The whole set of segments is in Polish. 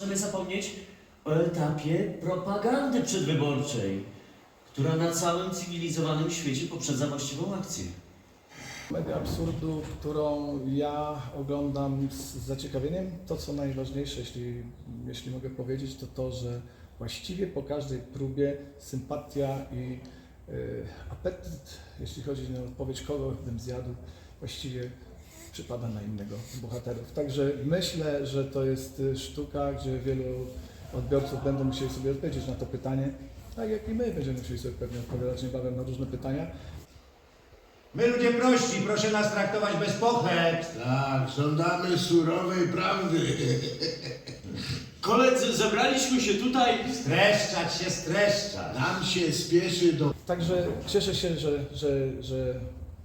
możemy zapomnieć o etapie propagandy przedwyborczej, która na całym cywilizowanym świecie poprzedza właściwą akcję. Media absurdu, którą ja oglądam z zaciekawieniem, to co najważniejsze, jeśli, jeśli mogę powiedzieć, to to, że właściwie po każdej próbie sympatia i y, apetyt, jeśli chodzi o odpowiedź, kogo bym zjadł, właściwie przypada na innego bohaterów. Także myślę, że to jest y, sztuka, gdzie wielu odbiorców będą musieli sobie odpowiedzieć na to pytanie, tak jak i my będziemy musieli sobie pewnie odpowiadać niebawem na różne pytania. My ludzie prości, proszę nas traktować bez pochleb. Tak, żądamy surowej prawdy. Koledzy, zebraliśmy się tutaj Streszczać się, streszczać. Nam się spieszy do Także cieszę się, że, że, że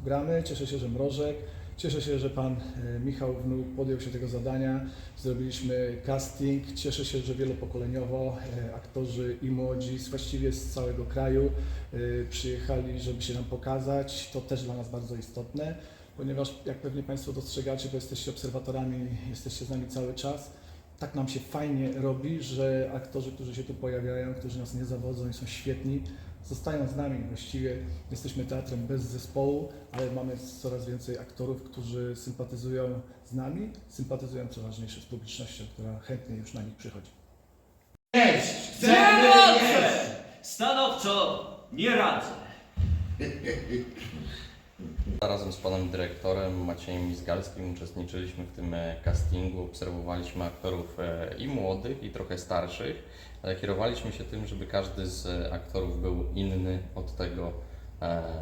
gramy, cieszę się, że Mrożek, cieszę się, że pan e, Michał Wnuk podjął się tego zadania. Zrobiliśmy casting, cieszę się, że wielopokoleniowo e, aktorzy i młodzi właściwie z całego kraju e, przyjechali, żeby się nam pokazać. To też dla nas bardzo istotne, ponieważ jak pewnie Państwo dostrzegacie, bo jesteście obserwatorami, jesteście z nami cały czas, tak nam się fajnie robi, że aktorzy, którzy się tu pojawiają, którzy nas nie zawodzą i są świetni, zostają z nami. Właściwie jesteśmy teatrem bez zespołu, ale mamy coraz więcej aktorów, którzy sympatyzują z nami, sympatyzują co ważniejsze z publicznością, która chętnie już na nich przychodzi. Jeść! Chcemy jeść! Stanowczo nie radzę. Razem z panem dyrektorem Maciejem Mizgalskim uczestniczyliśmy w tym e, castingu, obserwowaliśmy aktorów e, i młodych, i trochę starszych, ale kierowaliśmy się tym, żeby każdy z e, aktorów był inny od tego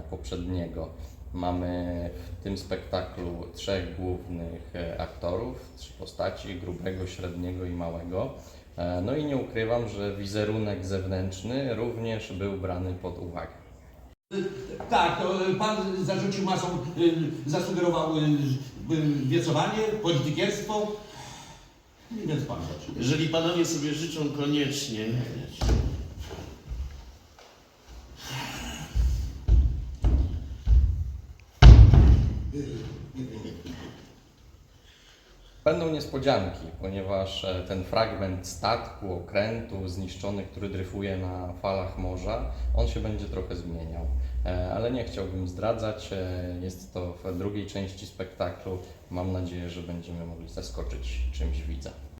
poprzedniego. Mamy w tym spektaklu trzech głównych aktorów, trzy postaci, grubego, średniego i małego. No i nie ukrywam, że wizerunek zewnętrzny również był brany pod uwagę. Tak, to y, pan zarzucił masą, y, zasugerował y, wiecowanie, politykierstwo. Więc pan. Jeżeli panowie sobie życzą koniecznie, Będą niespodzianki, ponieważ e, ten fragment statku, okrętu zniszczony, który dryfuje na falach morza, on się będzie trochę zmieniał. E, Ale nie chciałbym zdradzać, e, jest to w drugiej części spektaklu. Mam nadzieję, że będziemy mogli zaskoczyć czymś widza.